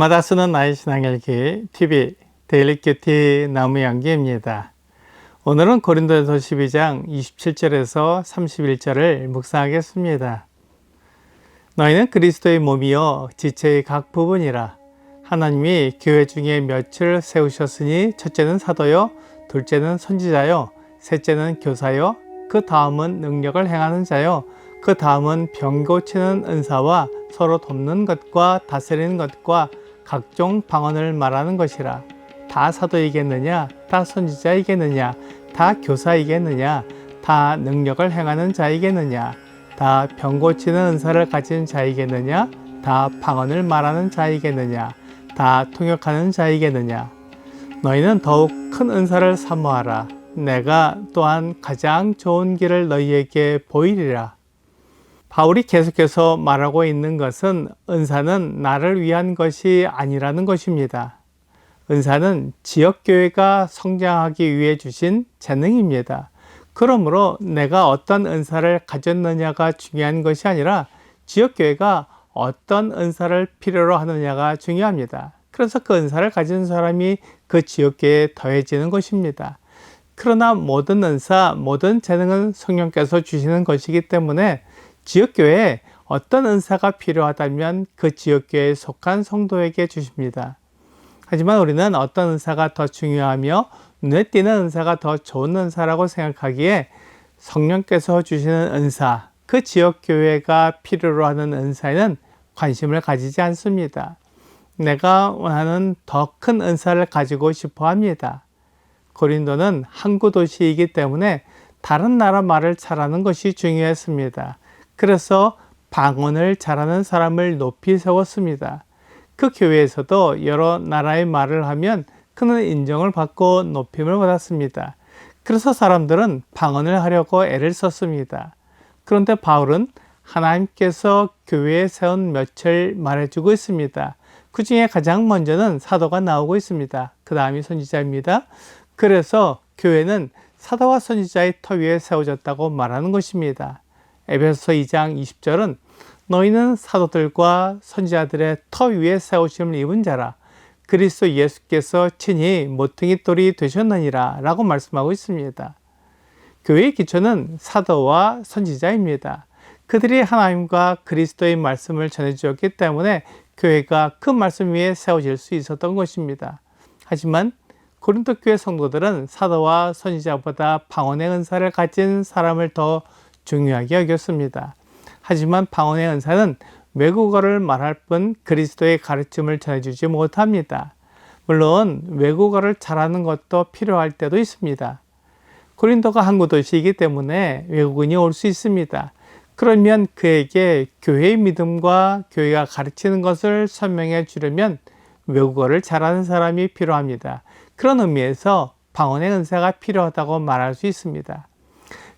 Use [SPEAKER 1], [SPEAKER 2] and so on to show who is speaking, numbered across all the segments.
[SPEAKER 1] 날마다 쓰는 나의 신앙일기 TV 데일리 큐티 나무 양기입니다. 오늘은 고린도전서 12장 27절에서 31절을 묵상하겠습니다. 너희는 그리스도의 몸이요 지체의 각 부분이라 하나님이 교회 중에 몇을 세우셨으니 첫째는 사도요 둘째는 선지자요 셋째는 교사요 그 다음은 능력을 행하는 자요 그 다음은 병 고치는 은사와 서로 돕는 것과 다스리는 것과 각종 방언을 말하는 것이라. 다 사도이겠느냐? 다 선지자이겠느냐? 다 교사이겠느냐? 다 능력을 행하는 자이겠느냐? 다 병 고치는 은사를 가진 자이겠느냐? 다 방언을 말하는 자이겠느냐? 다 통역하는 자이겠느냐? 너희는 더욱 큰 은사를 사모하라. 내가 또한 가장 좋은 길을 너희에게 보이리라. 바울이 계속해서 말하고 있는 것은 은사는 나를 위한 것이 아니라는 것입니다. 은사는 지역교회가 성장하기 위해 주신 재능입니다. 그러므로 내가 어떤 은사를 가졌느냐가 중요한 것이 아니라 지역교회가 어떤 은사를 필요로 하느냐가 중요합니다. 그래서 그 은사를 가진 사람이 그 지역교회에 더해지는 것입니다. 그러나 모든 은사, 모든 재능은 성령께서 주시는 것이기 때문에 지역교회에 어떤 은사가 필요하다면 그 지역교회에 속한 성도에게 주십니다. 하지만 우리는 어떤 은사가 더 중요하며 눈에 띄는 은사가 더 좋은 은사라고 생각하기에 성령께서 주시는 은사, 그 지역교회가 필요로 하는 은사에는 관심을 가지지 않습니다. 내가 원하는 더 큰 은사를 가지고 싶어 합니다. 고린도는 항구 도시이기 때문에 다른 나라 말을 잘하는 것이 중요했습니다. 그래서 방언을 잘하는 사람을 높이 세웠습니다. 그 교회에서도 여러 나라의 말을 하면 그는 인정을 받고 높임을 받았습니다. 그래서 사람들은 방언을 하려고 애를 썼습니다. 그런데 바울은 하나님께서 교회에 세운 며칠 말해주고 있습니다. 그 중에 가장 먼저는 사도가 나오고 있습니다. 그 다음이 선지자입니다. 그래서 교회는 사도와 선지자의 터 위에 세워졌다고 말하는 것입니다. 에베소서 2장 20절은 너희는 사도들과 선지자들의 터 위에 세우심을 입은 자라 그리스도 예수께서 친히 모퉁이 돌이 되셨느니라 라고 말씀하고 있습니다. 교회의 기초는 사도와 선지자입니다. 그들이 하나님과 그리스도의 말씀을 전해주었기 때문에 교회가 그 말씀 위에 세워질 수 있었던 것입니다. 하지만 고린도 교회 성도들은 사도와 선지자보다 방언의 은사를 가진 사람을 더 중요하게 여겼습니다. 하지만 방언의 은사는 외국어를 말할 뿐 그리스도의 가르침을 전해주지 못합니다. 물론 외국어를 잘하는 것도 필요할 때도 있습니다. 고린도가 항구 도시이기 때문에 외국인이 올 수 있습니다. 그러면 그에게 교회의 믿음과 교회가 가르치는 것을 설명해 주려면 외국어를 잘하는 사람이 필요합니다. 그런 의미에서 방언의 은사가 필요하다고 말할 수 있습니다.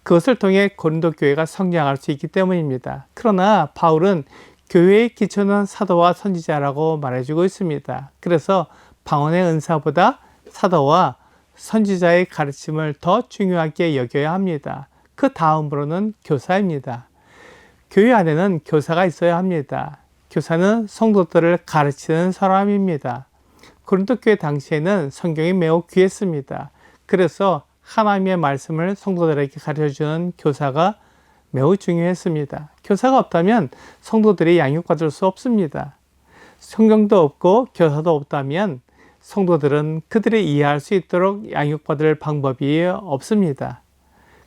[SPEAKER 1] 그것을 통해 고린도 교회가 성장할 수 있기 때문입니다. 그러나 바울은 교회의 기초는 사도와 선지자라고 말해주고 있습니다. 그래서 방언의 은사보다 사도와 선지자의 가르침을 더 중요하게 여겨야 합니다. 그 다음으로는 교사입니다. 교회 안에는 교사가 있어야 합니다. 교사는 성도들을 가르치는 사람입니다. 고린도 교회 당시에는 성경이 매우 귀했습니다. 그래서 하나님의 말씀을 성도들에게 가르쳐주는 교사가 매우 중요했습니다. 교사가 없다면 성도들이 양육받을 수 없습니다. 성경도 없고 교사도 없다면 성도들은 그들이 이해할 수 있도록 양육받을 방법이 없습니다.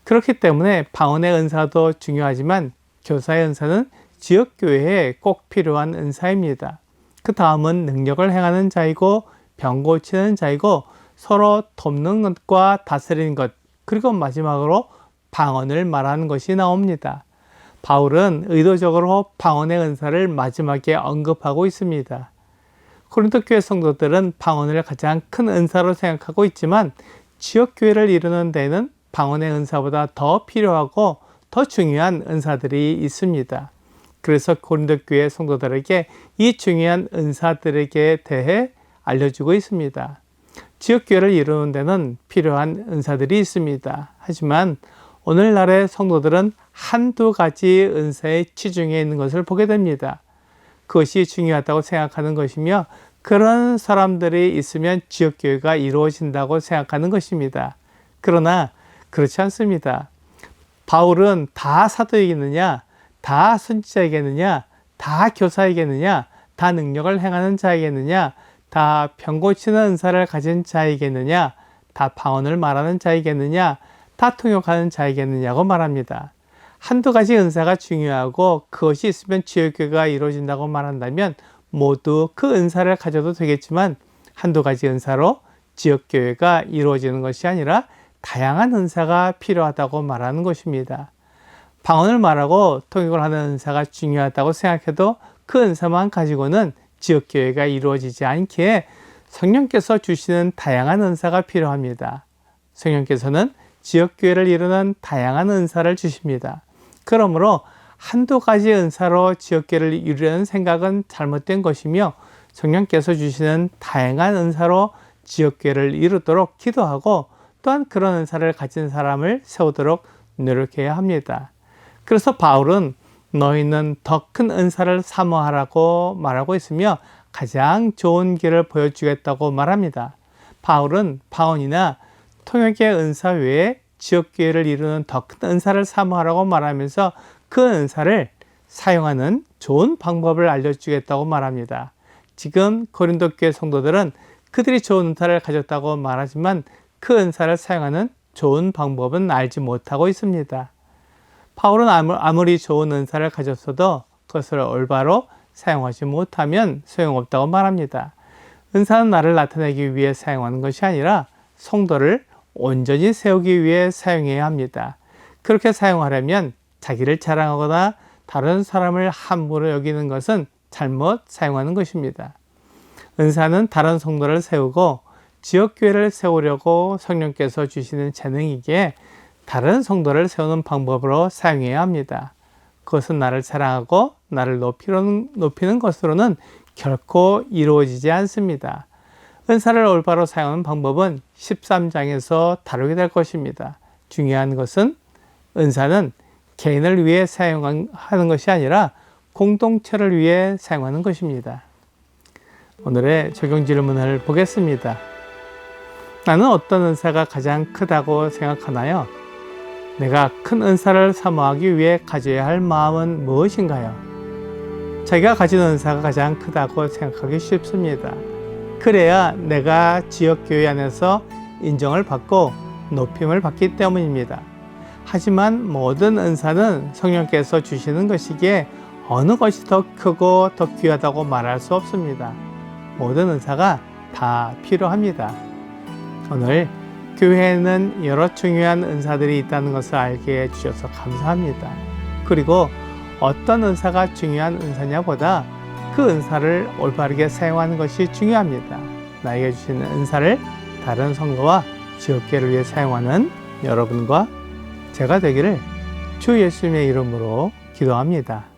[SPEAKER 1] 그렇기 때문에 방언의 은사도 중요하지만 교사의 은사는 지역교회에 꼭 필요한 은사입니다. 그 다음은 능력을 행하는 자이고 병 고치는 자이고 서로 돕는 것과 다스리는 것, 그리고 마지막으로 방언을 말하는 것이 나옵니다. 바울은 의도적으로 방언의 은사를 마지막에 언급하고 있습니다. 코린토 교회 성도들은 방언을 가장 큰 은사로 생각하고 있지만 지역 교회를 이루는 데는 방언의 은사보다 더 필요하고 더 중요한 은사들이 있습니다. 그래서 고린도 교회 성도들에게 이 중요한 은사들에게 대해 알려주고 있습니다. 지역교회를 이루는 데는 필요한 은사들이 있습니다. 하지만 오늘날의 성도들은 한두 가지 은사에 치중해 있는 것을 보게 됩니다. 그것이 중요하다고 생각하는 것이며 그런 사람들이 있으면 지역교회가 이루어진다고 생각하는 것입니다. 그러나 그렇지 않습니다. 바울은 다 사도이겠느냐, 다 선지자이겠느냐, 다 교사이겠느냐, 다 능력을 행하는 자이겠느냐, 다 병 고치는 은사를 가진 자이겠느냐, 다 방언을 말하는 자이겠느냐, 다 통역하는 자이겠느냐고 말합니다. 한두 가지 은사가 중요하고 그것이 있으면 지역교회가 이루어진다고 말한다면 모두 그 은사를 가져도 되겠지만 한두 가지 은사로 지역교회가 이루어지는 것이 아니라 다양한 은사가 필요하다고 말하는 것입니다. 방언을 말하고 통역을 하는 은사가 중요하다고 생각해도 그 은사만 가지고는 지역교회가 이루어지지 않기에 성령께서 주시는 다양한 은사가 필요합니다. 성령께서는 지역교회를 이루는 다양한 은사를 주십니다. 그러므로 한두 가지 은사로 지역교회를 이루려는 생각은 잘못된 것이며 성령께서 주시는 다양한 은사로 지역교회를 이루도록 기도하고 또한 그런 은사를 가진 사람을 세우도록 노력해야 합니다. 그래서 바울은 너희는 더 큰 은사를 사모하라고 말하고 있으며 가장 좋은 길을 보여주겠다고 말합니다. 바울은 방언이나 통역의 은사 외에 지역교회를 이루는 더 큰 은사를 사모하라고 말하면서 그 은사를 사용하는 좋은 방법을 알려주겠다고 말합니다. 지금 고린도 교회 성도들은 그들이 좋은 은사를 가졌다고 말하지만 그 은사를 사용하는 좋은 방법은 알지 못하고 있습니다. 바울은 아무리 좋은 은사를 가졌어도 그것을 올바로 사용하지 못하면 소용없다고 말합니다. 은사는 나를 나타내기 위해 사용하는 것이 아니라 성도를 온전히 세우기 위해 사용해야 합니다. 그렇게 사용하려면 자기를 자랑하거나 다른 사람을 함부로 여기는 것은 잘못 사용하는 것입니다. 은사는 다른 성도를 세우고 지역교회를 세우려고 성령께서 주시는 재능이기에 다른 성도를 세우는 방법으로 사용해야 합니다. 그것은 나를 사랑하고 나를 높이는, 높이는 것으로는 결코 이루어지지 않습니다. 은사를 올바로 사용하는 방법은 13장에서 다루게 될 것입니다. 중요한 것은 은사는 개인을 위해 사용하는 것이 아니라 공동체를 위해 사용하는 것입니다. 오늘의 적용 질문을 보겠습니다. 나는 어떤 은사가 가장 크다고 생각하나요? 내가 큰 은사를 사모하기 위해 가져야 할 마음은 무엇인가요? 자기가 가진 은사가 가장 크다고 생각하기 쉽습니다. 그래야 내가 지역교회 안에서 인정을 받고 높임을 받기 때문입니다. 하지만 모든 은사는 성령께서 주시는 것이기에 어느 것이 더 크고 더 귀하다고 말할 수 없습니다. 모든 은사가 다 필요합니다. 오늘 교회에는 여러 중요한 은사들이 있다는 것을 알게 해주셔서 감사합니다. 그리고 어떤 은사가 중요한 은사냐보다 그 은사를 올바르게 사용하는 것이 중요합니다. 나에게 주시는 은사를 다른 성도와 지역계를 위해 사용하는 여러분과 제가 되기를 주 예수님의 이름으로 기도합니다.